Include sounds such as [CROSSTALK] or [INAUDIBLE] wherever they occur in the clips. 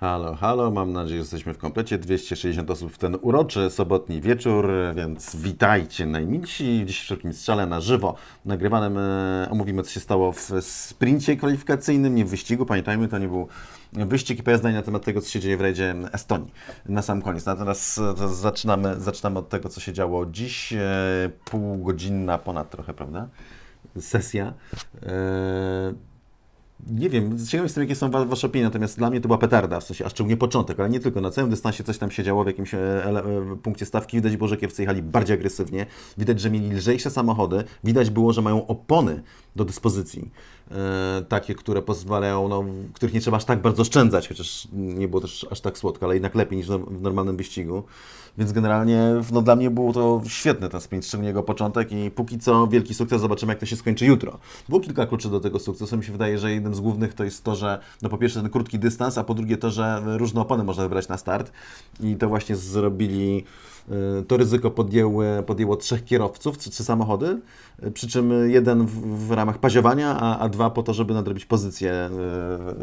Halo, halo, mam nadzieję, że jesteśmy w komplecie. 260 osób w ten uroczy sobotni wieczór, więc witajcie najmilsi. Dziś w Szerokim Strzale na żywo nagrywanym e, omówimy, co się stało w sprincie kwalifikacyjnym, nie w wyścigu. Pamiętajmy, to nie był wyścig i pojazdanie na temat tego, co się dzieje w rajdzie Estonii na sam koniec. Natomiast e, to zaczynamy, zaczynamy od tego, co się działo dziś. E, półgodzinna ponad trochę, prawda? Sesja. E, nie wiem, ciekaw jestem, jakie są wa- Wasze opinie, natomiast dla mnie to była petarda, w sensie, a szczególnie początek, ale nie tylko, na całym dystansie coś tam się działo w jakimś e, e, punkcie stawki, widać było, że kierowcy jechali bardziej agresywnie, widać, że mieli lżejsze samochody, widać było, że mają opony do dyspozycji, takie, które pozwalają, no, których nie trzeba aż tak bardzo oszczędzać, chociaż nie było też aż tak słodko, ale jednak lepiej niż w normalnym wyścigu, więc generalnie no, dla mnie było to świetny ten sprint, szczególnie jego początek i póki co wielki sukces, zobaczymy jak to się skończy jutro. Było kilka kluczy do tego sukcesu, mi się wydaje, że jednym z głównych to jest to, że no po pierwsze ten krótki dystans, a po drugie to, że różne opony można wybrać na start. I to właśnie zrobili, y, to ryzyko podjęły, podjęło trzech kierowców, trzy, trzy samochody, y, przy czym jeden w, w ramach paziowania, a, a dwa po to, żeby nadrobić pozycję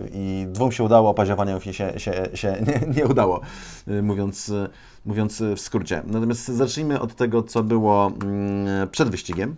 y, i dwóm się udało, a paziowaniom się, się, się, nie, nie udało, y, mówiąc, y, mówiąc w skrócie. Natomiast zacznijmy od tego, co było mm, przed wyścigiem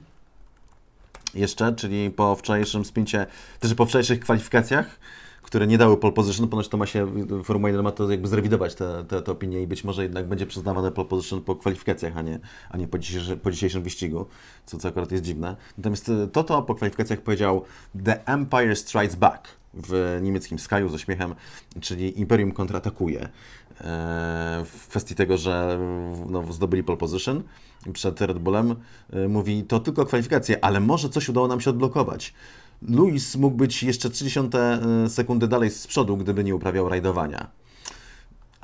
jeszcze, czyli po wczorajszym sprincie, też po wczorajszych kwalifikacjach, które nie dały pole position, ponoć to ma się, Formuła 1 ma to jakby zrewidować te, te, te opinie i być może jednak będzie przyznawane pole position po kwalifikacjach, a nie, a nie po, dzisiejszy, po dzisiejszym wyścigu, co, co akurat jest dziwne. Natomiast y, to, to po kwalifikacjach powiedział The Empire Strikes Back w niemieckim Skyu z uśmiechem, czyli Imperium kontratakuje e, w kwestii tego, że no, zdobyli pole position przed Red Bullem. E, Mówi, to tylko kwalifikacje, ale może coś udało nam się odblokować. Luis mógł być jeszcze 30 sekundy dalej z przodu, gdyby nie uprawiał rajdowania.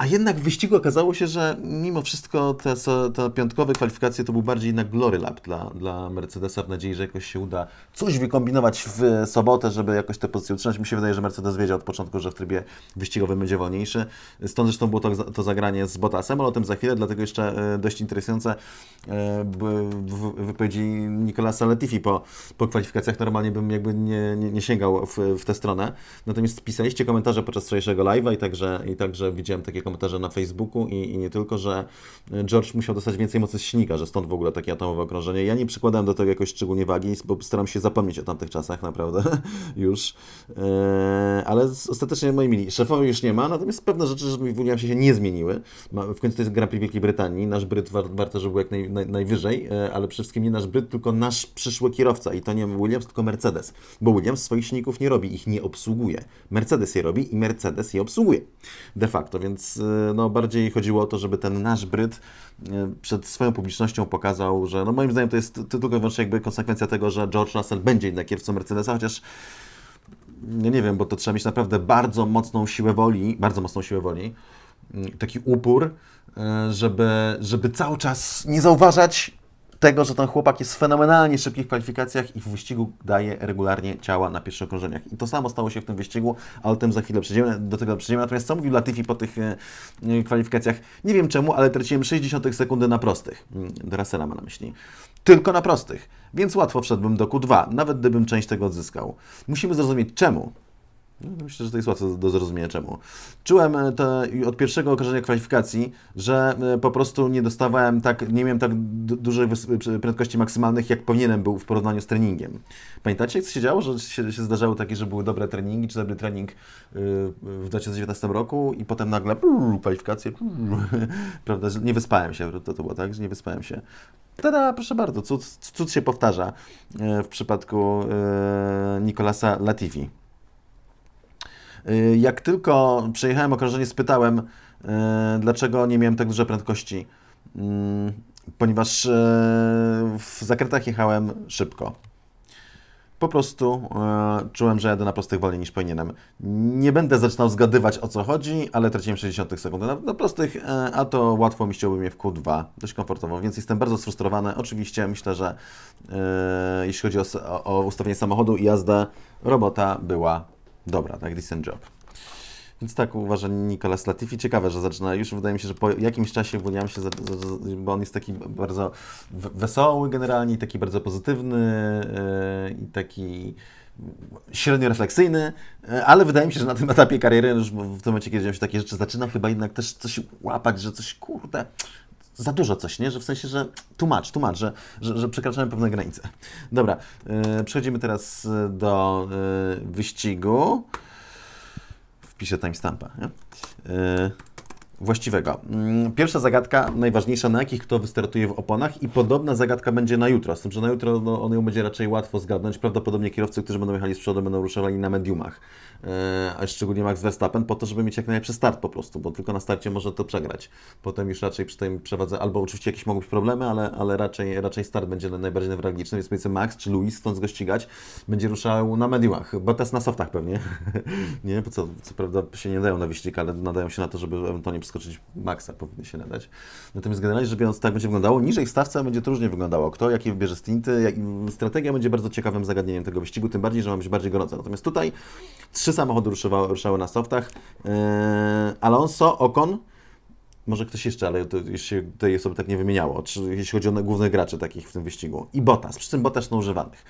A jednak w wyścigu okazało się, że mimo wszystko te, te piątkowe kwalifikacje to był bardziej jednak glory lap dla, dla Mercedesa w nadziei, że jakoś się uda coś wykombinować w sobotę, żeby jakoś te pozycje utrzymać. Mi się wydaje, że Mercedes wiedział od początku, że w trybie wyścigowym będzie wolniejszy. Stąd zresztą było to, to zagranie z Bottasem, ale o tym za chwilę, dlatego jeszcze e, dość interesujące e, wypowiedzi Nicolasa Latifi po, po kwalifikacjach. Normalnie bym jakby nie, nie, nie sięgał w, w tę stronę. Natomiast pisaliście komentarze podczas wczorajszego live'a i także, i także widziałem takie komentarze na Facebooku i, i nie tylko, że George musiał dostać więcej mocy z silnika, że stąd w ogóle takie atomowe okrążenie. Ja nie przykładałem do tego jakoś szczególnie wagi, bo staram się zapomnieć o tamtych czasach, naprawdę, [LAUGHS] już. Eee, ale ostatecznie, moi mili, szefowy już nie ma, natomiast pewne rzeczy, w Williamsie się nie zmieniły. W końcu to jest Grand Prix Wielkiej Brytanii, nasz Bryt war, warto, żeby był jak naj, naj, najwyżej, e, ale przede wszystkim nie nasz Bryt, tylko nasz przyszły kierowca i to nie Williams, tylko Mercedes, bo Williams swoich silników nie robi, ich nie obsługuje. Mercedes je robi i Mercedes je obsługuje de facto, więc e, no, bardziej chodziło o to, żeby ten nasz Bryt e, przed swoją publicznością pokazał, że no moim zdaniem to jest tylko i wyłącznie jakby konsekwencja tego, że George Russell będzie jednak kierowcą Mercedesa, chociaż ja nie wiem, bo to trzeba mieć naprawdę bardzo mocną siłę woli, bardzo mocną siłę woli, mm, taki upór, żeby, żeby cały czas nie zauważać tego, że ten chłopak jest fenomenalnie szybki w kwalifikacjach i w wyścigu daje regularnie ciała na pierwszych okrążeniach. I to samo stało się w tym wyścigu, ale o tym za chwilę przejdziemy, do tego przejdziemy. Natomiast co mówił Latifi po tych e, e, kwalifikacjach? Nie wiem czemu, ale traciłem 60 sekundy na prostych. Mm, Do Russella ma na myśli. Tylko na prostych. Więc łatwo wszedłbym do Q2, nawet gdybym część tego odzyskał. Musimy zrozumieć czemu. No, Myślę, że to jest łatwe do zrozumienia czemu. Czułem e, to od pierwszego okażenia kwalifikacji, że e, po prostu nie dostawałem tak, nie miałem tak du- dużej prędkości maksymalnych, jak powinienem był w porównaniu z treningiem. Pamiętacie, to się działo, że się, się zdarzały takie, że były dobre treningi, czy dobry trening y, w 2019 roku i potem nagle brrr, kwalifikacje, brrr, [LAUGHS] prawda, że nie wyspałem się, to, to było tak, że nie wyspałem się. Tada, proszę bardzo, cud, cud się powtarza e, w przypadku Nicolasa Latifi. Y, Jak tylko przejechałem okrążenie, spytałem, y, dlaczego nie miałem tak dużej prędkości. Mm, Ponieważ y, w zakrętach jechałem szybko. Po prostu czułem, że jadę na prostych wolniej niż powinienem. Nie będę zaczynał zgadywać o co chodzi, ale traciłem 60 sekund na, na prostych, a to łatwo mi ściąłby mnie w Q2, dość komfortowo, więc jestem bardzo sfrustrowany. Oczywiście myślę, że jeśli chodzi o, o ustawienie samochodu i jazdę, robota była dobra, tak, decent job. Więc tak uważa Nicolas Latifi. Ciekawe, że zaczyna już, wydaje mi się, że po jakimś czasie w Williamsie, za- za- za- bo on jest taki bardzo wesoły generalnie, taki bardzo pozytywny yy, i taki średnio refleksyjny, e, ale wydaje mi się, że na tym etapie kariery, już w tym momencie, kiedy się takie rzeczy, zaczynam chyba jednak też coś łapać, że coś, kurde, za dużo coś, nie? Że w sensie, że tłumacz, tłumacz, że, że, że przekraczamy pewne granice. Dobra, e, przechodzimy teraz e, do e, wyścigu. Wpiszę timestampa, nie? E, właściwego. Mm, Pierwsza zagadka, najważniejsza, na jakich kto wystartuje w oponach i podobna zagadka będzie na jutro, z tym, że na jutro no, on ją będzie raczej łatwo zgadnąć. Prawdopodobnie kierowcy, którzy będą jechali z przodu, będą ruszali na mediumach, e, a szczególnie Max Verstappen, po to, żeby mieć jak najlepszy start po prostu, bo tylko na starcie może to przegrać. Potem już raczej przy tym przewadze, albo oczywiście jakieś mogą być problemy, ale, ale raczej, raczej start będzie najbardziej newralgiczny, więc powiedzmy Max czy Luis, chcąc go ścigać, będzie ruszał na mediumach, bo też na softach pewnie. [LAUGHS] nie, bo co, co prawda się nie dają na wyścig, ale nadają się na to, żeby ewentualnie przeskoczyć Maxa, powinny się nadać. Natomiast generalnie rzecz biorąc, tak będzie wyglądało. Niżej w stawce będzie to różnie wyglądało. Kto, jakie wybierze stinty, jak, strategia będzie bardzo ciekawym zagadnieniem tego wyścigu, tym bardziej, że ma być bardziej gorąca. Natomiast tutaj trzy samochody ruszały na softach. Eee, Alonso, Ocon, może ktoś jeszcze, ale to już się tej osoby tak nie wymieniało, czy, jeśli chodzi o głównych graczy takich w tym wyścigu. I Bottas, przy czym Bottas na używanych.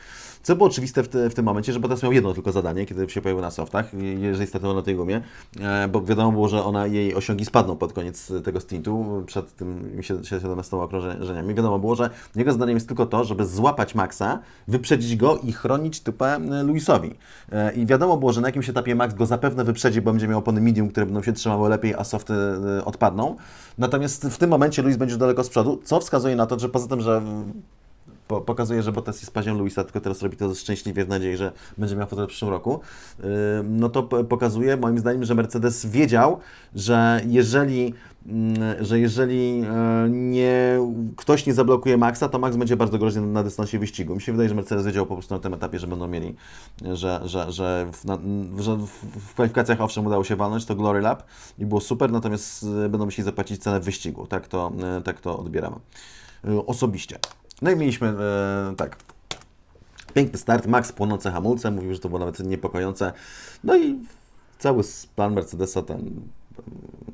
Co było oczywiste w, te, w tym momencie, że Bottas miał jedno tylko zadanie, kiedy się pojawił na softach, jeżeli startował na tej gumie, e, bo wiadomo było, że ona, jej osiągi spadną pod koniec tego stintu, przed tym 17 okrążeniami. Wiadomo było, że jego zadaniem jest tylko to, żeby złapać Maxa, wyprzedzić go i chronić tupę Luisowi. E, I wiadomo było, że na jakimś etapie Max go zapewne wyprzedzi, bo będzie miał opony medium, które będą się trzymały lepiej, a softy e, odpadną. Natomiast w tym momencie Luis będzie daleko z przodu, co wskazuje na to, że poza tym, że po, pokazuje, że Bottas jest pazią Luisa, tylko teraz robi to szczęśliwie w nadziei, że będzie miał fotel w przyszłym roku, no to pokazuje moim zdaniem, że Mercedes wiedział, że jeżeli mm, że jeżeli e, nie, ktoś nie zablokuje Maxa, to Max będzie bardzo groźny na dystansie wyścigu. Mi się wydaje, że Mercedes wiedział po prostu na tym etapie, że będą mieli, że, że, że, w, na, że w, kwalifikacjach owszem udało się walnąć, to Glory Lap i było super, natomiast e, będą musieli zapłacić cenę wyścigu. Tak to, e, tak to odbieramy osobiście. No i mieliśmy e, tak. Piękny start, Max płonące hamulce, mówił, że to było nawet niepokojące. No i cały plan Mercedesa ten mm,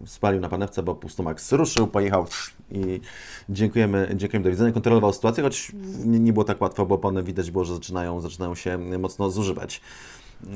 spalił na panewce, bo po prostu Max ruszył, pojechał i dziękujemy, dziękujemy, do widzenia. Kontrolował sytuację, choć nie, było tak łatwo, bo opony widać było, że zaczynają, zaczynają się mocno zużywać.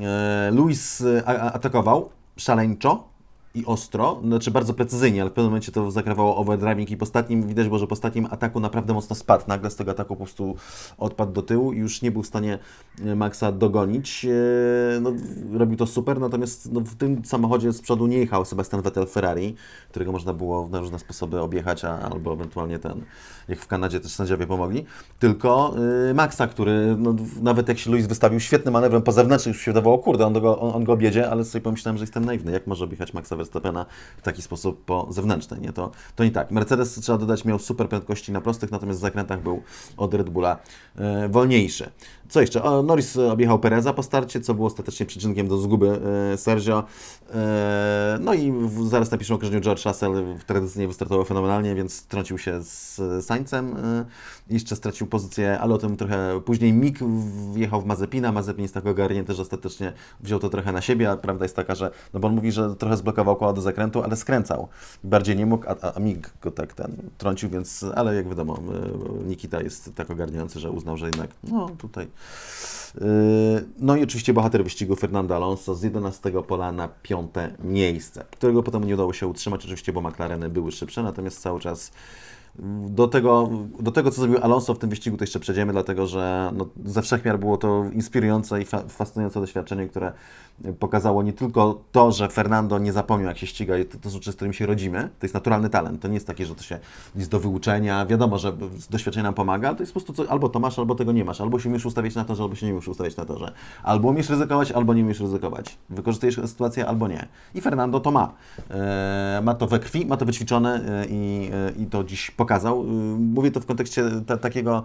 E, Luis a- atakował szaleńczo, i ostro, znaczy bardzo precyzyjnie, ale w pewnym momencie to zakrawało overdriving i po ostatnim, widać było, że po ostatnim ataku naprawdę mocno spadł. Nagle z tego ataku po prostu odpadł do tyłu i już nie był w stanie e, Maxa dogonić. E, No, robił to super, natomiast no, w tym samochodzie z przodu nie jechał Sebastian Vettel Ferrari, którego można było na różne sposoby objechać, a, albo ewentualnie ten, jak w Kanadzie też sędziowie pomogli, tylko y, Maxa, który no, nawet jak się Luis wystawił świetnym manewrem po zewnętrznym, już się wydawało, kurde, on go, on, on go objedzie, ale sobie pomyślałem, że jestem naiwny, jak może objechać Maxa Verstappena w taki sposób po zewnętrznej, nie? To, to nie tak. Mercedes, trzeba dodać, miał super prędkości na prostych, natomiast w zakrętach był od Red Bulla e, wolniejszy. Co jeszcze? O, Norris objechał Pereza po starcie, co było ostatecznie przyczynkiem do zguby e, Sergio. E, no i w, zaraz na pierwszym okrążeniu George Russell tradycyjnie wystartował fenomenalnie, więc trącił się z Sańcem. E, jeszcze stracił pozycję, ale o tym trochę później. Mik wjechał w Mazepina. Mazepin jest tak ogarnięty, że ostatecznie wziął to trochę na siebie, a prawda jest taka, że, no bo on mówi, że trochę zblokował koło do zakrętu, ale skręcał. Bardziej nie mógł, a, a Mik go tak ten trącił, więc, ale jak wiadomo, e, Nikita jest tak ogarniający, że uznał, że jednak, no tutaj No i oczywiście bohater wyścigu Fernando Alonso z 11 pola na piąte miejsce, którego potem nie udało się utrzymać, oczywiście, bo McLareny były szybsze, natomiast cały czas do tego, do tego, co zrobił Alonso w tym wyścigu, to jeszcze przejdziemy, dlatego że no, ze wszechmiar było to inspirujące i fa fascynujące doświadczenie, które pokazało nie tylko to, że Fernando nie zapomniał, jak się ściga, to, to są rzeczy, z którymi się rodzimy, to jest naturalny talent, to nie jest takie, że to się jest do wyuczenia, wiadomo, że doświadczenie nam pomaga, ale to jest po prostu co, albo to masz, albo tego nie masz, albo się umiesz ustawiać na torze, albo się nie umiesz ustawiać na torze, albo umiesz ryzykować, albo nie umiesz ryzykować, wykorzystujesz sytuację, albo nie. I Fernando to ma. E, ma to we krwi, ma to wyćwiczone e, i, e, i to dziś pokazał. Mówię to w kontekście ta, takiego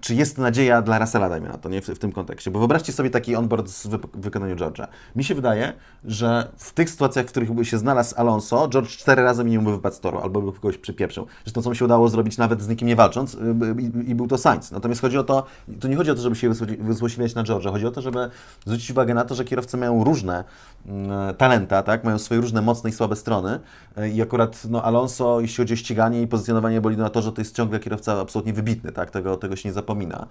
czy jest nadzieja dla Russella, dajmy na to, nie? W, w tym kontekście. Bo wyobraźcie sobie taki onboard w wy- wykonaniu George'a. Mi się wydaje, że w tych sytuacjach, w których by się znalazł Alonso, George cztery razy minimum by wypadł z toru, albo by kogoś przypieprzył. Zresztą co mu się udało zrobić nawet z nikim nie walcząc y, i, i był to Sainz. Natomiast chodzi o to, tu nie chodzi o to, żeby się wyzłośliwiać na George'a, chodzi o to, żeby zwrócić uwagę na to, że kierowcy mają różne mm, talenta, tak? Mają swoje różne mocne i słabe strony y, i akurat no, Alonso, jeśli chodzi o ściganie i pozycjonowanie bolidu na torze, to jest ciągle kierowca absolutnie wybitny, tak? Tego, tego się nie zapomina.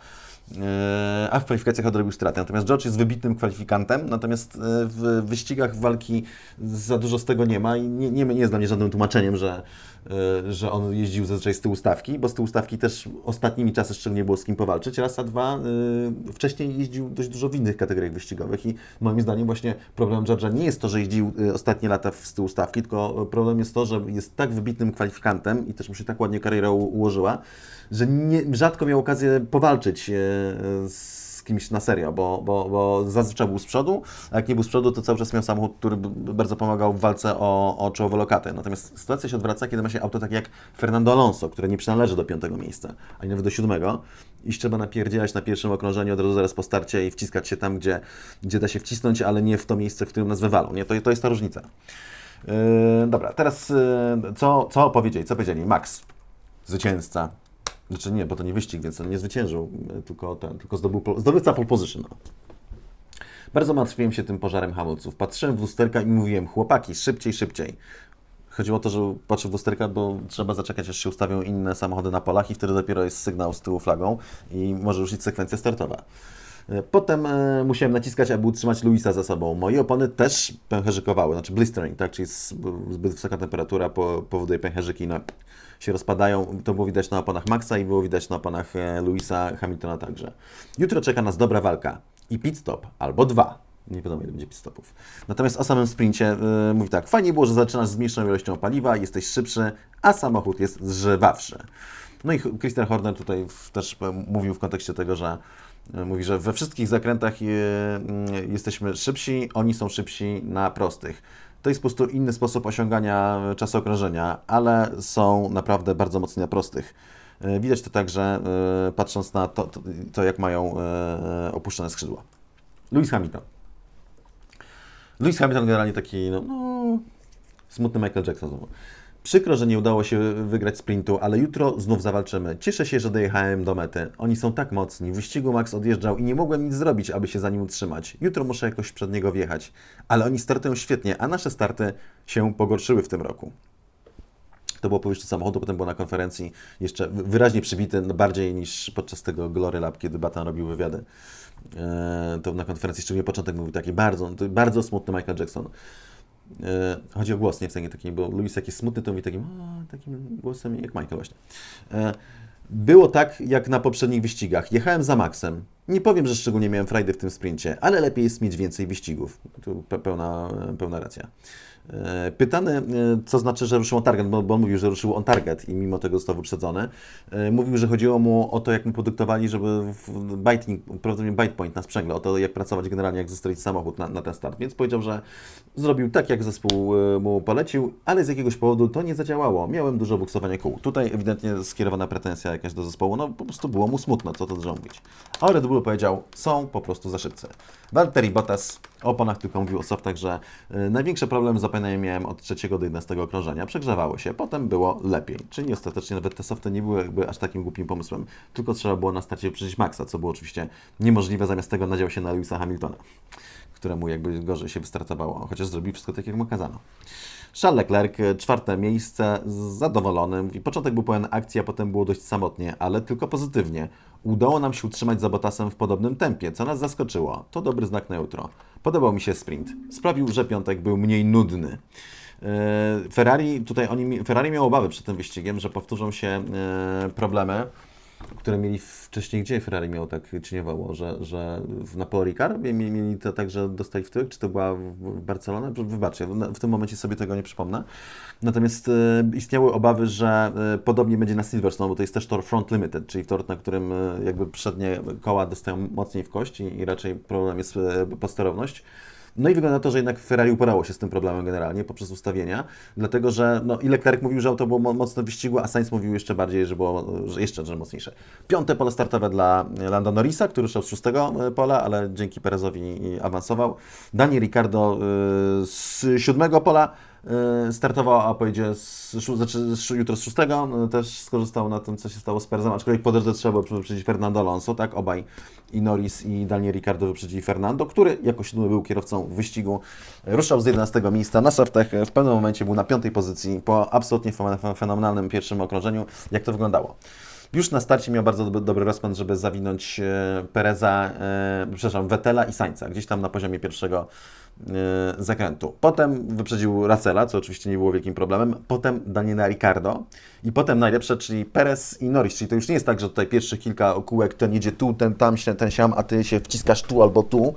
E, A w kwalifikacjach odrobił straty. Natomiast George jest wybitnym kwalifikantem, natomiast e, w wyścigach walki za dużo z tego nie ma i nie, nie, nie jest dla mnie żadnym tłumaczeniem, że, że on jeździł zazwyczaj z tyłu stawki, bo z tyłu stawki też ostatnimi czasy szczególnie było z kim powalczyć. Raz, a dwa, e, wcześniej jeździł dość dużo w innych kategoriach wyścigowych i moim zdaniem właśnie problem George'a nie jest to, że jeździł e, ostatnie lata z tyłu stawki, tylko problem jest to, że jest tak wybitnym kwalifikantem i też mu się tak ładnie kariera ułożyła, że nie, rzadko miał okazję powalczyć e, z kimś na serio, bo, bo, bo zazwyczaj był z przodu, a jak nie był z przodu, to cały czas miał samochód, który bardzo pomagał w walce o, o czołowe lokaty. Natomiast sytuacja się odwraca, kiedy ma się auto takie jak Fernando Alonso, które nie przynależy do piątego miejsca, ani nawet do siódmego i trzeba napierdzielać na pierwszym okrążeniu od razu zaraz po starcie i wciskać się tam, gdzie, gdzie da się wcisnąć, ale nie w to miejsce, w którym nas wywalą. Nie? To, to jest ta różnica. Yy, dobra, teraz yy, co, co powiedzieli? Co powiedzieli? Max, zwycięzca. Znaczy nie, bo to nie wyścig, więc on nie zwyciężył, yy, tylko, ten, tylko zdobył, pol- zdobywca pole position. No. Bardzo martwiłem się tym pożarem hamulców. Patrzyłem w lusterka i mówiłem, chłopaki, szybciej, szybciej. Chodziło o to, że patrzę w lusterka, bo trzeba zaczekać, aż się ustawią inne samochody na polach i wtedy dopiero jest sygnał z tyłu flagą i może ruszyć sekwencja startowa. E, Potem e, musiałem naciskać, aby utrzymać Luisa za sobą. Moje opony też pęcherzykowały, znaczy blistering, tak, czyli zbyt wysoka temperatura po, powoduje pęcherzyki, no, się rozpadają. To było widać na oponach Maxa i było widać na oponach e, Luisa Hamiltona także. Jutro czeka nas dobra walka i pit stop albo dwa. Nie wiadomo, ile będzie pit stopów. Natomiast o samym sprincie yy, mówi tak, fajnie było, że zaczynasz z mniejszą ilością paliwa, jesteś szybszy, a samochód jest zżywawszy. No i Ch- Christian Horner tutaj też mówił w kontekście tego, że mówi, że we wszystkich zakrętach e, mm, jesteśmy szybsi, oni są szybsi na prostych. To jest po prostu inny sposób osiągania czasu okrążenia, ale są naprawdę bardzo mocni na prostych. E, Widać to także e, patrząc na to, to, to jak mają e, opuszczone skrzydła. Lewis Hamilton. Lewis Hamilton generalnie taki, no, no smutny Michael Jackson znowu. Przykro, że nie udało się wygrać sprintu, ale jutro znów zawalczymy. Cieszę się, że dojechałem do mety. Oni są tak mocni. W wyścigu Max odjeżdżał i nie mogłem nic zrobić, aby się za nim utrzymać. Jutro muszę jakoś przed niego wjechać. Ale oni startują świetnie, a nasze starty się pogorszyły w tym roku. To było po wyjściu samochodu, potem było na konferencji jeszcze wyraźnie przybity, no bardziej niż podczas tego Glory Lab, kiedy Batan robił wywiady. E, to na konferencji szczególnie początek mówił taki bardzo, bardzo smutny Michael Jackson. E, chodzi o głos, nie w sensie takim, bo Louis jak jest smutny, to mówi takim, o, takim głosem jak Michael właśnie. E, było tak, jak na poprzednich wyścigach. Jechałem za Maxem. Nie powiem, że szczególnie miałem frajdy w tym sprincie, ale lepiej jest mieć więcej wyścigów. Tu pe- pełna, pełna racja. E, Pytany, e, co znaczy, że ruszył on target, bo, bo on mówił, że ruszył on target i mimo tego został wyprzedzony. E, Mówił, że chodziło mu o to, jak mu podyktowali, żeby w biting, prawdopodobnie bite point na sprzęgle, o to, jak pracować generalnie, jak zostawić samochód na, na ten start. Więc powiedział, że zrobił tak, jak zespół mu polecił, ale z jakiegoś powodu to nie zadziałało. Miałem dużo buksowania kół. Tutaj ewidentnie skierowana pretensja jakaś do zespołu, no po prostu było mu smutno, co to dużo mówić. A Red Bull powiedział, są po prostu za szybcy. Valtteri Bottas o oponach tylko mówił o softach, że największy problem z oponami miałem od trzeciego do 11 okrążenia. Przegrzewały się, potem było lepiej. Czyli ostatecznie nawet te softy nie były jakby aż takim głupim pomysłem, tylko trzeba było na starcie wyprzedzić Maxa, co było oczywiście niemożliwe. Zamiast tego nadział się na Lewisa Hamiltona, któremu jakby gorzej się wystartowało, chociaż zrobił wszystko tak, jak mu kazano. Charles Leclerc, e, czwarte miejsce, z- zadowolony. I początek był pełen akcji, a potem było dość samotnie, ale tylko pozytywnie. Udało nam się utrzymać za Bottasem w podobnym tempie, co nas zaskoczyło. To dobry znak na jutro. Podobał mi się sprint. Sprawił, że piątek był mniej nudny. E, Ferrari, tutaj oni, Ferrari miał obawy przed tym wyścigiem, że powtórzą się e, problemy, które mieli wcześniej, gdzie Ferrari miał tak cieniowało, że, że w- na Paul Ricard mieli, mieli to tak, że dostali w tyłek, czy to była w, Barcelona? Wybaczcie, w, tym momencie sobie tego nie przypomnę. Natomiast e, istniały obawy, że e, podobnie będzie na Silverstone, bo to jest też tor front limited, czyli tor, na którym e, jakby przednie koła dostają mocniej w kość i, i raczej problem jest posterowność. No i wygląda na to, że jednak Ferrari uparało się z tym problemem generalnie poprzez ustawienia, dlatego że no, i Leclerc mówił, że auto było mo- mocne w wyścigu, a Sainz mówił jeszcze bardziej, że było że jeszcze że mocniejsze. Piąte pole startowe dla Lando Norrisa, który szedł z szóstego e, pola, ale dzięki Perezowi awansował. Dani Ricardo y, z siódmego pola y, startował, a pojedzie z, znaczy z, jutro z szóstego. y, Też skorzystał na tym, co się stało z Perezem, aczkolwiek po drodze trzeba było wyprzedzić Fernando Alonso, tak? Obaj i Norris i Daniel Ricardo wyprzedzili Fernando, który jako siódmy był kierowcą wyścigu. Ruszał z 11 miejsca na softach. W pewnym momencie był na piątej pozycji po absolutnie fen- fenomenalnym pierwszym okrążeniu. Jak to wyglądało? Już na starcie miał bardzo dobry, dobry rozpęd, żeby zawinąć e, Pereza, e, przepraszam, Vettela i Sainza, gdzieś tam na poziomie pierwszego e, zakrętu. Potem wyprzedził Russella, co oczywiście nie było wielkim problemem, potem Daniela Ricardo i potem najlepsze, czyli Perez i Norris, czyli to już nie jest tak, że tutaj pierwszych kilka kółek ten jedzie tu, ten tam, ten siam, a ty się wciskasz tu albo tu.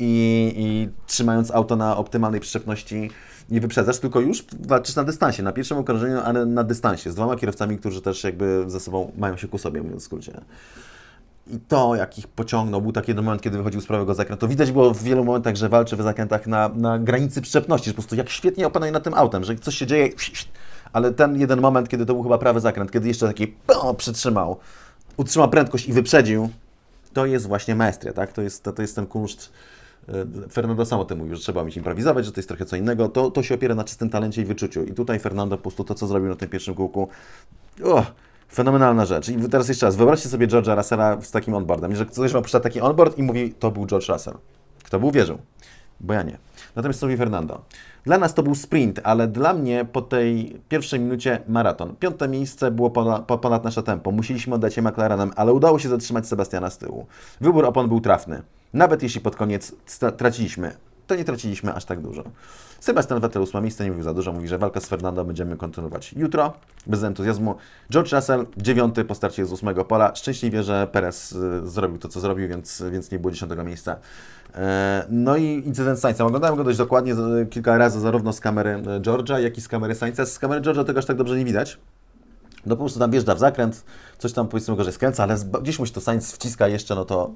I, i trzymając auto na optymalnej przyczepności nie wyprzedzasz, tylko już walczysz na dystansie, na pierwszym okrążeniu, ale na dystansie, z dwoma kierowcami, którzy też jakby ze sobą mają się ku sobie, mówiąc w skrócie. I to, jak ich pociągnął, był taki jeden moment, kiedy wychodził z prawego zakrętu. Widać było w wielu momentach, że walczy w zakrętach na, na granicy przyczepności, że po prostu jak świetnie opanuje nad tym autem, że coś się dzieje, ale ten jeden moment, kiedy to był chyba prawy zakręt, kiedy jeszcze taki o, przytrzymał, utrzymał prędkość i wyprzedził, to jest właśnie maestria, tak? To jest, to, to jest ten kunszt. E, Fernando sam o tym mówił, że trzeba mieć improwizować, że to jest trochę co innego. To, to się opiera na czystym talencie i wyczuciu. I tutaj Fernando po prostu to, co zrobił na tym pierwszym kółku, o, fenomenalna rzecz. I teraz jeszcze raz, wyobraźcie sobie George'a Russella z takim onboardem. Że ktoś wam przeczyta taki onboard i mówi, to był George Russell. Kto by uwierzył? Bo ja nie. Natomiast mówi Fernando? Dla nas to był sprint, ale dla mnie po tej pierwszej minucie maraton. Piąte miejsce było ponad, ponad nasze tempo. Musieliśmy oddać je McLarenem, ale udało się zatrzymać Sebastiana z tyłu. Wybór opon był trafny. Nawet jeśli pod koniec traciliśmy, to nie traciliśmy aż tak dużo. Sebastian Vettel ósme miejsce, nie mówił za dużo, mówi, że walkę z Fernando będziemy kontynuować jutro, bez entuzjazmu. George Russell, dziewiąty po starcie z ósmego pola. Szczęśliwie, że Perez y, zrobił to, co zrobił, więc, więc nie było dziesiątego miejsca. E, No i incydent Sainza. Oglądałem go dość dokładnie kilka razy, zarówno z kamery e, George'a, jak i z kamery Sainza. Z kamery George'a tego aż tak dobrze nie widać. No po prostu tam wjeżdża w zakręt, coś tam powiedzmy gorzej skręca, ale gdzieś mu się to Sainz wciska jeszcze, no to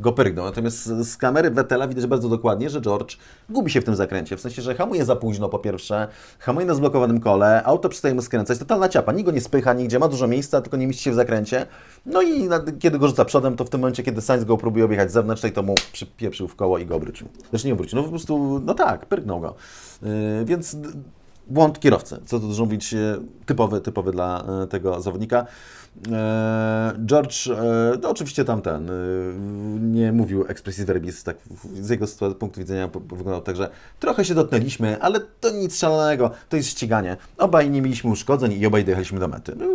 go pyrgnął. Natomiast z kamery Vettela widać bardzo dokładnie, że George gubi się w tym zakręcie. W sensie, że hamuje za późno po pierwsze, hamuje na zblokowanym kole, auto przestaje mu skręcać, totalna ciapa, nikt go nie spycha nigdzie, ma dużo miejsca, tylko nie mieści się w zakręcie. No i kiedy go rzuca przodem, to w tym momencie, kiedy Sainz go próbuje objechać z zewnątrz, to mu przypieprzył w koło i go obrócił. Zresztą nie obrócił, no po prostu, no tak, pyrgnął go. Yy, więc błąd kierowcy, co tu dużo mówić, e, typowy, typowy dla e, tego zawodnika. E, George, no oczywiście tamten, nie mówił expressis verbis, tak z jego punktu widzenia wyglądał tak, że trochę się dotknęliśmy, ale to nic szalonego, to jest ściganie. Obaj nie mieliśmy uszkodzeń i obaj dojechaliśmy do mety. No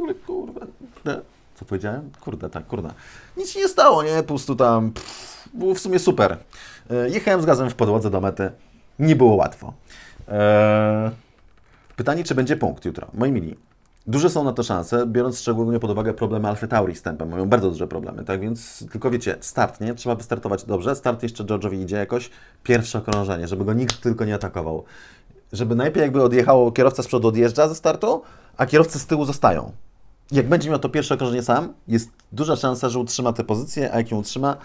w co powiedziałem? Kurde, tak, kurde. Nic się nie stało, nie? Po prostu tam pff, było w sumie super. Jechałem z gazem w podłodze do mety, nie było łatwo. Eee... Pytanie, czy będzie punkt jutro. Moi mili, duże są na to szanse, biorąc szczególnie pod uwagę problemy Alfa Tauri z tempem. Mają bardzo duże problemy, tak więc tylko wiecie, start, nie? Trzeba wystartować dobrze. Start jeszcze George'owi idzie jakoś. Pierwsze okrążenie, żeby go nikt tylko nie atakował. Żeby najpierw jakby odjechało, kierowca z przodu odjeżdża ze startu, a kierowcy z tyłu zostają. Jak będzie miał to pierwsze okrążenie sam, jest duża szansa, że utrzyma tę pozycję, a jak ją utrzyma,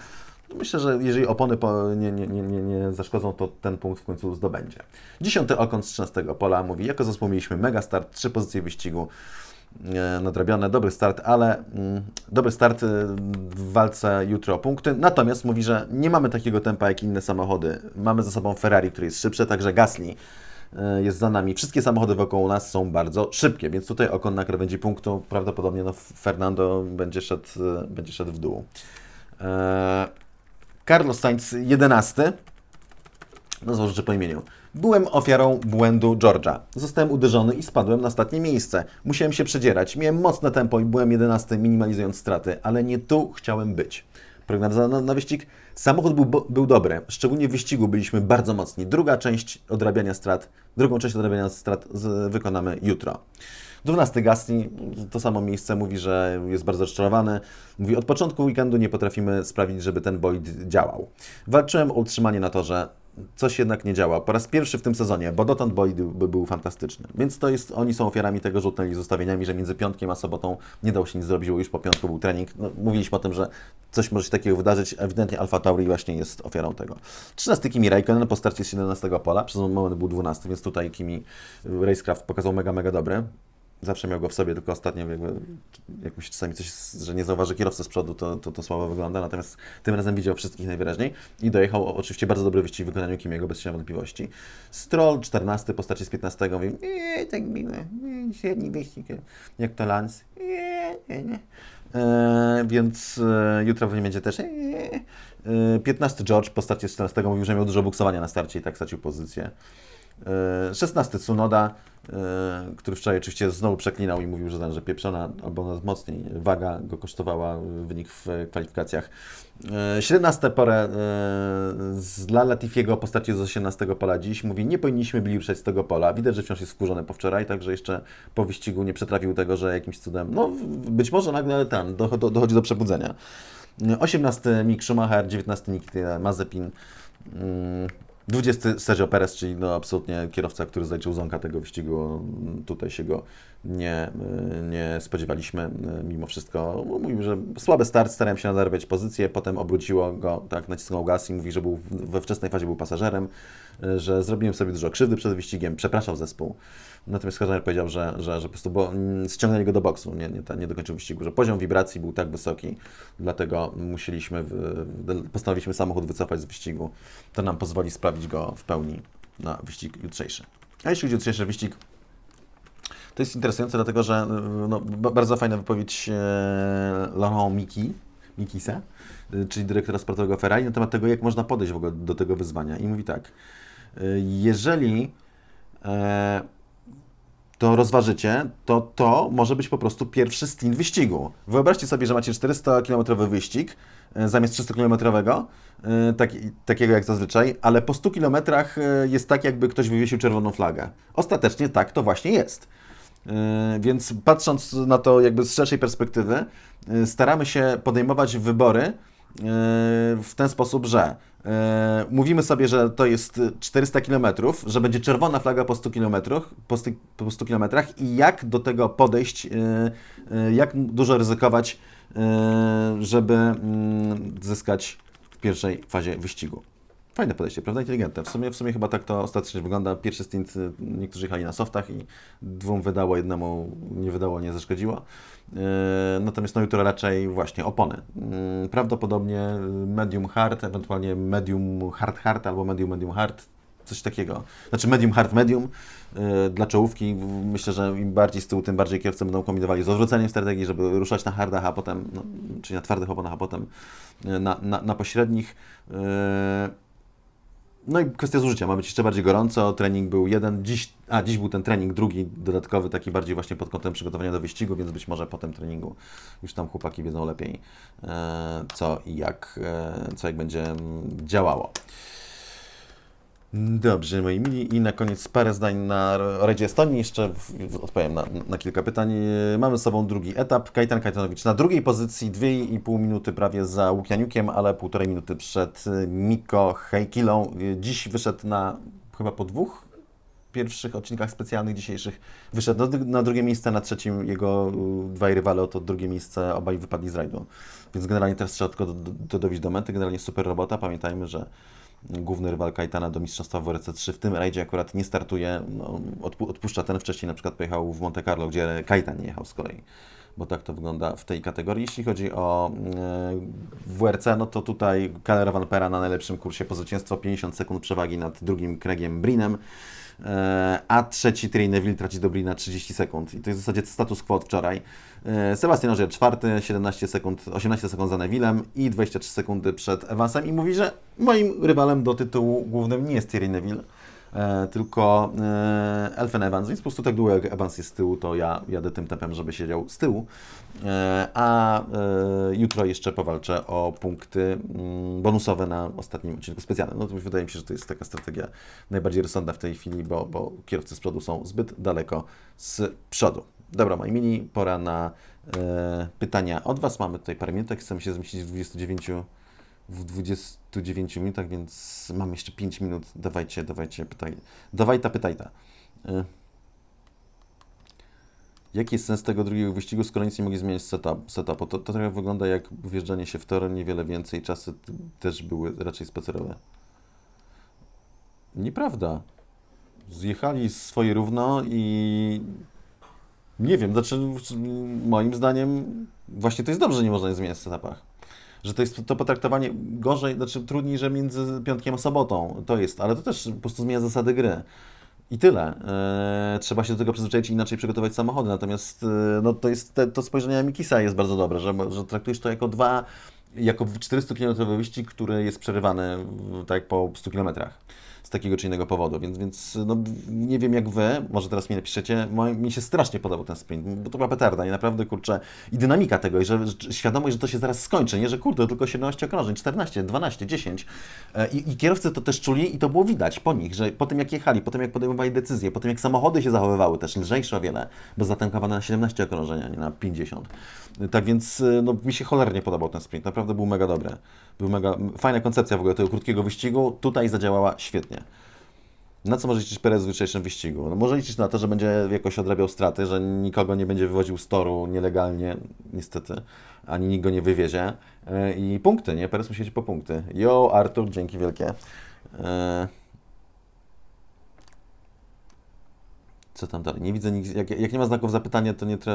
myślę, że jeżeli opony po, nie, nie, nie, nie, nie zaszkodzą, to ten punkt w końcu zdobędzie. Dziesiąty okon z 13 pola mówi, jako zespół mieliśmy mega start, trzy pozycje wyścigu e, nadrabione, dobry start, ale mm, dobry start e, w walce jutro o punkty. Natomiast mówi, że nie mamy takiego tempa jak inne samochody. Mamy za sobą Ferrari, który jest szybsze, także Gasly e, jest za nami. Wszystkie samochody wokół nas są bardzo szybkie, więc tutaj okon na krawędzi punktu prawdopodobnie no, Fernando będzie szedł, będzie szedł w dół. E, Carlos Sainz 11. Nazwał rzeczy po imieniu. Byłem ofiarą błędu George'a. Zostałem uderzony i spadłem na ostatnie miejsce. Musiałem się przedzierać. Miałem mocne tempo i byłem 11, minimalizując straty, ale nie tu chciałem być. Prognoza na, na wyścig. Samochód był, był dobry. Szczególnie w wyścigu byliśmy bardzo mocni. Druga część odrabiania strat, drugą część odrabiania strat z, wykonamy jutro. 12 Gasly, to samo miejsce, mówi, że jest bardzo rozczarowany. Mówi, od początku weekendu nie potrafimy sprawić, żeby ten bolid działał. Walczyłem o utrzymanie na torze, coś jednak nie działa. Po raz pierwszy w tym sezonie, bo dotąd bolid by był fantastyczny. Więc to jest, oni są ofiarami tego, że z ustawieniami, że między piątkiem a sobotą nie dało się nic zrobić, bo już po piątku był trening. No, mówiliśmy o tym, że coś może się takiego wydarzyć. Ewidentnie Alfa Tauri właśnie jest ofiarą tego. 13 Kimi Raikkonen po starcie z 17 pola, przez moment był 12, więc tutaj Kimi Racecraft pokazał mega, mega dobry. Zawsze miał go w sobie, tylko ostatnio jakby, jak mu się czasami coś, że nie zauważy kierowcy z przodu, to, to, to słabo wygląda, natomiast tym razem widział wszystkich najwyraźniej i dojechał oczywiście bardzo dobry wyścig w wykonaniu Kimiego, bez cienia wątpliwości. Stroll 14 po starcie z 15 mówi, nie, tak miłe, średni wyścig, jak to Lance, nie, nie, nie. E, więc e, jutro pewnie będzie też. E, e, 15 George po starcie z 14 mówił, że miał dużo buksowania na starcie i tak stracił pozycję. E, 16 Tsunoda, e, który wczoraj oczywiście znowu przeklinał i mówił, że, że pieprzona albo nawet mocniej waga go kosztowała wynik w kwalifikacjach. E, 17 porę e, z- dla Latifiego po starcie z 18 pola dziś. Mówi, nie powinniśmy byli ruszać z tego pola. Widać, że wciąż jest wkurzony po wczoraj, także jeszcze po wyścigu nie przetrafił tego, że jakimś cudem, no być może nagle ten, do, do, dochodzi do przebudzenia. 18 Mick Schumacher, 19 Nikita Mazepin, mm, 20 Sergio Perez, czyli no absolutnie kierowca, który zaliczył zonka tego wyścigu. Tutaj się go nie, nie spodziewaliśmy mimo wszystko. Mówił, że słaby start, starałem się nadarwiać pozycję, potem obróciło go, tak nacisnął gaz i mówi, że był we wczesnej fazie był pasażerem, że zrobiłem sobie dużo krzywdy przed wyścigiem, przepraszał zespół. Natomiast Horner powiedział, że, że, że po prostu bo, mm, ściągnęli go do boksu, nie, nie, nie dokończył wyścigu, że poziom wibracji był tak wysoki, dlatego musieliśmy, w, postanowiliśmy samochód wycofać z wyścigu. To nam pozwoli sprawić go w pełni na wyścig jutrzejszy. A jeśli chodzi o jutrzejszy wyścig, to jest interesujące, dlatego że no, ba- bardzo fajna wypowiedź e, Laurent Miki, Mikisa, e, czyli dyrektora sportowego Ferrari, na temat tego, jak można podejść w ogóle do tego wyzwania. I mówi tak, e, jeżeli e, to rozważycie, to to może być po prostu pierwszy stint wyścigu. Wyobraźcie sobie, że macie 400-kilometrowy wyścig e, zamiast 300-kilometrowego, e, taki, takiego jak zazwyczaj, ale po 100 kilometrach jest tak, jakby ktoś wywiesił czerwoną flagę. Ostatecznie tak to właśnie jest. Więc patrząc na to jakby z szerszej perspektywy, staramy się podejmować wybory w ten sposób, że e, mówimy sobie, że to jest 400 km, że będzie czerwona flaga po 100 km, po 100, po 100 kilometrach i jak do tego podejść, e, jak dużo ryzykować, żeby mm, zyskać w pierwszej fazie wyścigu. Fajne podejście, prawda? Inteligentne. W sumie, w sumie chyba tak to ostatecznie wygląda. Pierwszy stint, y, niektórzy jechali na softach i dwóm wydało, jednemu nie wydało, nie zaszkodziło. Yy, Natomiast no jutro raczej właśnie opony. Yy, Prawdopodobnie medium hard, ewentualnie medium hard hard albo medium medium hard. Coś takiego. Znaczy medium hard medium dla czołówki. Myślę, że im bardziej z tyłu, tym bardziej kierowcy będą kombinowali z odwróceniem strategii, żeby ruszać na hardach, a potem, no, czyli na twardych oponach, a potem na, na, na pośrednich. Yy, no i kwestia zużycia. Ma być jeszcze bardziej gorąco. Trening był jeden. Dziś, a dziś był ten trening drugi, dodatkowy, taki bardziej właśnie pod kątem przygotowania do wyścigu, więc być może po tym treningu już tam chłopaki wiedzą lepiej, e, co i jak, e, co jak będzie mm, działało. Dobrze, moi mili. I na koniec parę zdań na o rajdzie Estonii. Jeszcze w, w, odpowiem na, na kilka pytań. E, Mamy z sobą drugi etap. Kajtan Kajtanowicz na drugiej pozycji, 2,5 minuty prawie za Łukianiukiem, ale półtorej minuty przed e, Miko Hejkilą. E, Dziś wyszedł na chyba po dwóch pierwszych odcinkach specjalnych dzisiejszych. Wyszedł na, drugie miejsce, na trzecim jego dwaj rywale to drugie miejsce, obaj wypadli z rajdu. Więc generalnie teraz trzeba tylko do, do, do do mety. Generalnie super robota. Pamiętajmy, że główny rywal Kajtana do mistrzostwa w WRC3 w tym rajdzie akurat nie startuje, no, odpu- odpuszcza ten. Wcześniej, na przykład pojechał w Monte Carlo, gdzie Kajtan nie jechał z kolei, bo tak to wygląda w tej kategorii. Jeśli chodzi o e, WRC, no to tutaj Kaller Van Pera na najlepszym kursie po zwycięstwo, 50 sekund przewagi nad drugim Craigiem Brinem, a trzeci Terry Neville traci do Brina 30 sekund. I to jest w zasadzie status quo od wczoraj. E, Sebastian Ogier czwarty, 17 sekund, 18 sekund za Nevillem i 23 sekundy przed Evansem. I mówi, że moim rywalem do tytułu głównym nie jest Thierry Neville, e, tylko e, Elfen Evans, więc po prostu tak długo jak Evans jest z tyłu, to ja jadę tym tempem, żeby siedział z tyłu, e, a e, jutro jeszcze powalczę o punkty mm, bonusowe na ostatnim odcinku specjalnym. No to wydaje mi się, że to jest taka strategia najbardziej rozsądna w tej chwili, bo, bo kierowcy z przodu są zbyt daleko z przodu. Dobra, moi mini, pora na e, pytania od Was. Mamy tutaj parę minut, chcemy się zmieścić w 29 w 29 minutach, więc mamy jeszcze 5 minut. Dawajcie, dawajcie, pytaj. Dawaj ta, pytaj ta. Y. Jaki jest sens tego drugiego wyścigu, skoro nic nie mogli zmienić setup, setupu? To, to trochę wygląda jak wjeżdżanie się w tor, niewiele więcej. Czasy też były raczej spacerowe. Nieprawda. Zjechali swoje równo i nie wiem, znaczy moim zdaniem właśnie to jest dobrze, że nie można zmieniać w setupach że to jest to potraktowanie gorzej, znaczy trudniej, że między piątkiem a sobotą to jest, ale to też po prostu zmienia zasady gry. I tyle. Eee, trzeba się do tego przyzwyczaić i inaczej przygotować samochody. Natomiast e, no, to jest te, to spojrzenie Mikisa jest bardzo dobre, że, że traktujesz to jako dwa, jako 400-kilometrowy wyścig, który jest przerywany tak po 100 kilometrach. Z takiego czy innego powodu, więc, więc no, nie wiem jak Wy, może teraz mi napiszecie, mi się strasznie podobał ten sprint, bo to była petarda i naprawdę, kurczę, i dynamika tego, i że, że świadomość, że to się zaraz skończy, nie, że kurde, tylko 17 okrążeń, 14, 12, 10 E, i, i kierowcy to też czuli i to było widać po nich, że po tym jak jechali, po tym jak podejmowali decyzje, po tym jak samochody się zachowywały też lżejsze o wiele, bo zatankowane na 17 okrążeń, a nie na 50. Tak więc e, no, mi się cholernie podobał ten sprint, naprawdę był mega dobry. Był mega, fajna koncepcja w ogóle tego krótkiego wyścigu, tutaj zadziałała świetnie. Na co może liczyć Perez w jutrzejszym wyścigu? No może liczyć na to, że będzie jakoś odrabiał straty, że nikogo nie będzie wywoził z toru nielegalnie, niestety, ani nikt go nie wywiezie. E, I punkty, nie? Perez musi iść po punkty. Jo, Artur, dzięki wielkie. E, Co tam dalej? Nie widzę nic. Jak, jak nie ma znaków zapytania, to nie, tra,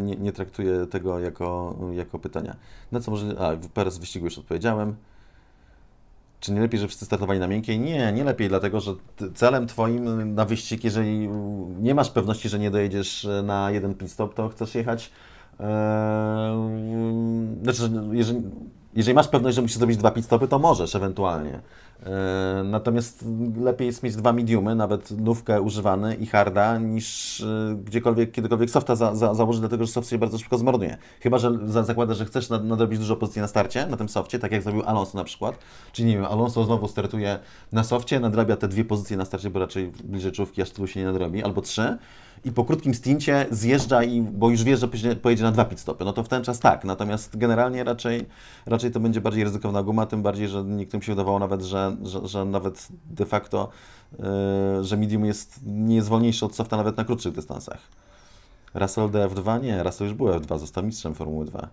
nie, nie traktuję tego jako, jako pytania. Na co może. A, Perez wyścigu już odpowiedziałem. Czy nie lepiej, że wszyscy startowali na miękkiej? Nie, nie lepiej, dlatego że celem Twoim na wyścig, jeżeli nie masz pewności, że nie dojedziesz na jeden pit stop, to chcesz jechać. Eee, znaczy, że jeżeli, jeżeli masz pewność, że musisz zrobić dwa pit stopy, to możesz ewentualnie. Eee, natomiast lepiej jest mieć dwa mediumy, nawet nówkę używany i harda, niż e, gdziekolwiek, kiedykolwiek softa za, za, założyć, dlatego że soft się bardzo szybko zmarnuje. Chyba, że za, zakładasz, że chcesz nad- nadrobić dużo pozycji na starcie, na tym softie, tak jak zrobił Alonso na przykład. Czyli nie wiem, Alonso znowu startuje na softie, nadrabia te dwie pozycje na starcie, bo raczej bliżej czołówki aż tylu się nie nadrobi, albo trzy. I po krótkim stincie zjeżdża, i, bo już wie, że pojedzie na dwa pit stopy. No to w ten czas tak. Natomiast generalnie raczej, raczej to będzie bardziej ryzykowna guma, tym bardziej, że niektórym się wydawało nawet, że, że, że nawet de facto, yy, że medium jest, nie jest wolniejszy od softa nawet na krótszych dystansach. Russell DF2? Nie, Russell już był F2, został mistrzem Formuły 2.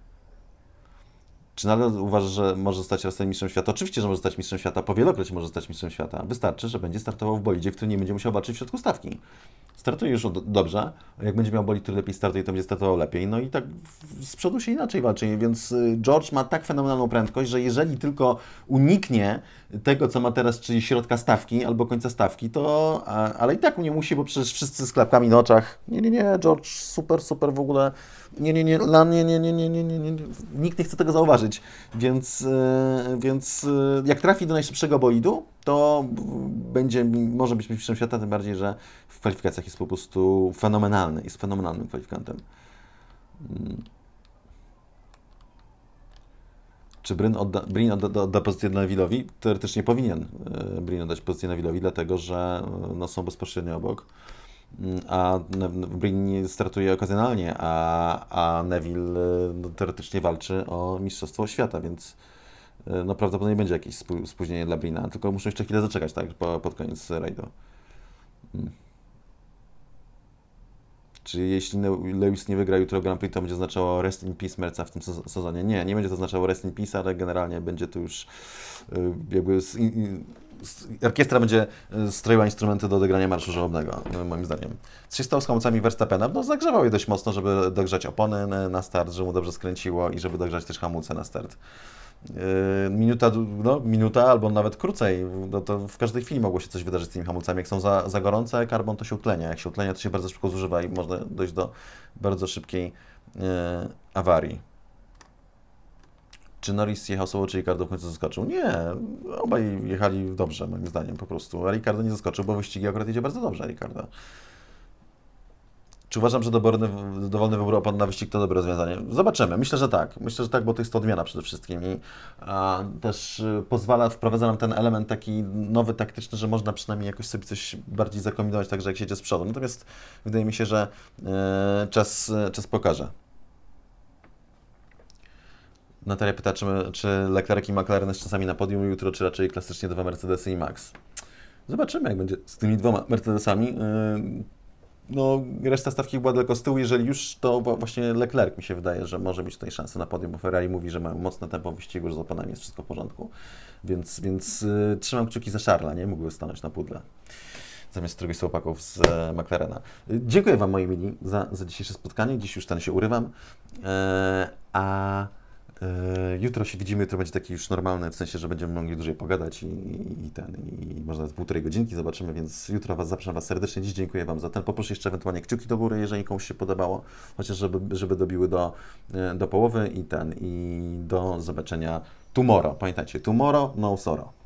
Czy nadal uważasz, że może zostać Russell mistrzem świata? Oczywiście, że może zostać mistrzem świata, powielokroć może zostać mistrzem świata. Wystarczy, że będzie startował w bolidzie, w którym nie będzie musiał walczyć w środku stawki. Startuje już dobrze, jak będzie miał bolid, który lepiej startuje, to będzie startował lepiej. No i tak z przodu się inaczej walczy, więc y, George ma tak fenomenalną prędkość, że jeżeli tylko uniknie tego, co ma teraz, czyli środka stawki albo końca stawki, to, ale i tak nie musi, bo przecież wszyscy z klapkami na oczach, nie, nie, nie, George, super, super w ogóle, nie, nie, nie, nie, nie, nie, nie, nie, nie, nie, nikt nie chce tego zauważyć, więc, y, więc y, jak trafi do najszybszego bolidu, to będzie, może być mistrzem świata, tym bardziej, że w kwalifikacjach jest po prostu fenomenalny, jest fenomenalnym kwalifikantem. Mm. Czy Bryn odda, Brin odda, odda pozycję Neville'owi? Teoretycznie powinien e, Brin oddać pozycję Neville'owi, dlatego że e, no, są bezpośrednio obok. A Brin startuje okazjonalnie, a, a Neville e, no, teoretycznie walczy o Mistrzostwo Świata, więc e, no, prawdopodobnie będzie jakieś spó- spóźnienie dla Brina, tylko muszę jeszcze chwilę zaczekać, tak, po, pod koniec rajdu. Mm. Czy jeśli Lewis nie wygra jutro Grand Prix, to będzie oznaczało rest in peace Merca w tym sez- sezonie? Nie, nie będzie to oznaczało rest in peace, ale generalnie będzie to już y, jakby orkiestra będzie y, stroiła instrumenty do odegrania marszu żałobnego, y, moim zdaniem. Co się stało z hamulcami Verstappena? No zagrzewał je dość mocno, żeby dogrzać opony na- start, żeby mu dobrze skręciło i żeby dogrzać też hamulce na start. Yy, Minuta, no, minuta albo nawet krócej, no to w każdej chwili mogło się coś wydarzyć z tymi hamulcami. Jak są za, za gorące, karbon to się utlenia. Jak się utlenia, to się bardzo szybko zużywa i można dojść do bardzo szybkiej yy, awarii. Czy Norris jechał solo, czy Ricardo w końcu zaskoczył? Nie, obaj jechali dobrze, moim zdaniem, po prostu. A Ricardo nie zaskoczył, bo wyścigi akurat idzie bardzo dobrze, Ricardo. Czy uważam, że dowolny, dowolny wybór opon na wyścig to dobre rozwiązanie? Zobaczymy. Myślę, że tak. Myślę, że tak, bo to jest to odmiana przede wszystkim i a, też y, pozwala, wprowadza nam ten element taki nowy, taktyczny, że można przynajmniej jakoś sobie coś bardziej zakombinować, także jak się jedzie z przodu. Natomiast wydaje mi się, że e, czas, e, czas pokaże. Natalia pyta, czy, czy Leclerc i McLaren jest czasami na podium jutro, czy raczej klasycznie dwa Mercedesy i Max. Zobaczymy, jak będzie z tymi dwoma Mercedesami. Yy, no, reszta stawki była daleko z tyłu. Jeżeli już, to właśnie Leclerc mi się wydaje, że może mieć tutaj szansę na podium, bo Ferrari mówi, że mają mocne tempo wyścigu, że z oponami jest wszystko w porządku. Więc, więc yy, trzymam kciuki za Charlesa, nie? Mógłby stanąć na pudle zamiast któregoś z chłopaków z e, McLarena. Y, Dziękuję Wam, moi mili, za, za dzisiejsze spotkanie. Dziś już ten się urywam. A jutro się widzimy, jutro będzie taki już normalny, w sensie, że będziemy mogli dłużej pogadać i, i ten, i może nawet półtorej godzinki zobaczymy, więc jutro Was zapraszam Was serdecznie. Dziś dziękuję Wam za ten. Poproszę jeszcze ewentualnie kciuki do góry, jeżeli komuś się podobało, chociaż żeby, żeby dobiły do, e, do połowy i ten, i do zobaczenia tomorrow. Pamiętajcie, tomorrow, no sorrow.